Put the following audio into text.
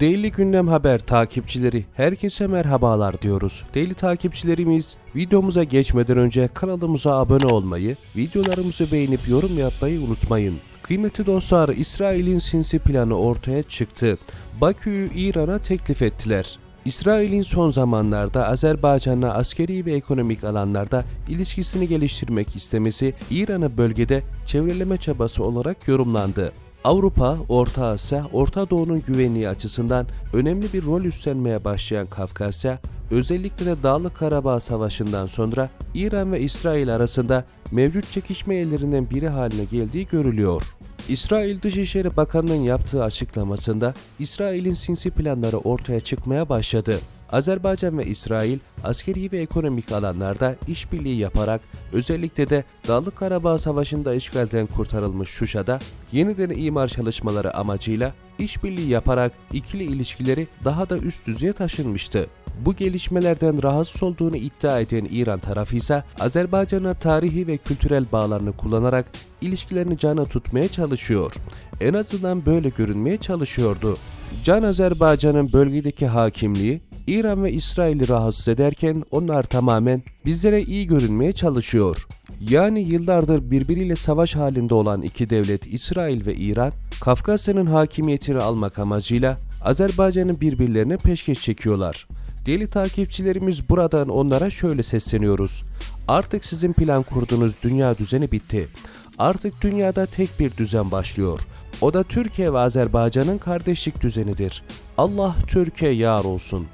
Daily Gündem Haber takipçileri herkese merhabalar diyoruz. Daily takipçilerimiz videomuza geçmeden önce kanalımıza abone olmayı, videolarımızı beğenip yorum yapmayı unutmayın. Kıymetli dostlar İsrail'in sinsi planı ortaya çıktı. Bakü'yü İran'a teklif ettiler. İsrail'in son zamanlarda Azerbaycan'la askeri ve ekonomik alanlarda ilişkisini geliştirmek istemesi İran'ı bölgede çevreleme çabası olarak yorumlandı. Avrupa, Orta Asya, Orta Doğu'nun güvenliği açısından önemli bir rol üstlenmeye başlayan Kafkasya, özellikle de Dağlık Karabağ Savaşı'ndan sonra İran ve İsrail arasında mevcut çekişme yerlerinden biri haline geldiği görülüyor. İsrail Dışişleri Bakanı'nın yaptığı açıklamasında İsrail'in sinsi planları ortaya çıkmaya başladı. Azerbaycan ve İsrail askeri ve ekonomik alanlarda işbirliği yaparak özellikle de Dağlık Karabağ Savaşı'nda işgalden kurtarılmış Şuşa'da yeniden imar çalışmaları amacıyla işbirliği yaparak ikili ilişkileri daha da üst düzeye taşınmıştı. Bu gelişmelerden rahatsız olduğunu iddia eden İran tarafı ise Azerbaycan'a tarihi ve kültürel bağlarını kullanarak ilişkilerini cana tutmaya çalışıyor. En azından böyle görünmeye çalışıyordu. Can Azerbaycan'ın bölgedeki hakimliği İran ve İsrail'i rahatsız ederken onlar tamamen bizlere iyi görünmeye çalışıyor. Yani yıllardır birbiriyle savaş halinde olan iki devlet İsrail ve İran, Kafkasya'nın hakimiyetini almak amacıyla Azerbaycan'ın birbirlerine peşkeş çekiyorlar. Deli takipçilerimiz buradan onlara şöyle sesleniyoruz. Artık sizin plan kurduğunuz dünya düzeni bitti. Artık dünyada tek bir düzen başlıyor. O da Türkiye ve Azerbaycan'ın kardeşlik düzenidir. Allah Türkiye yar olsun.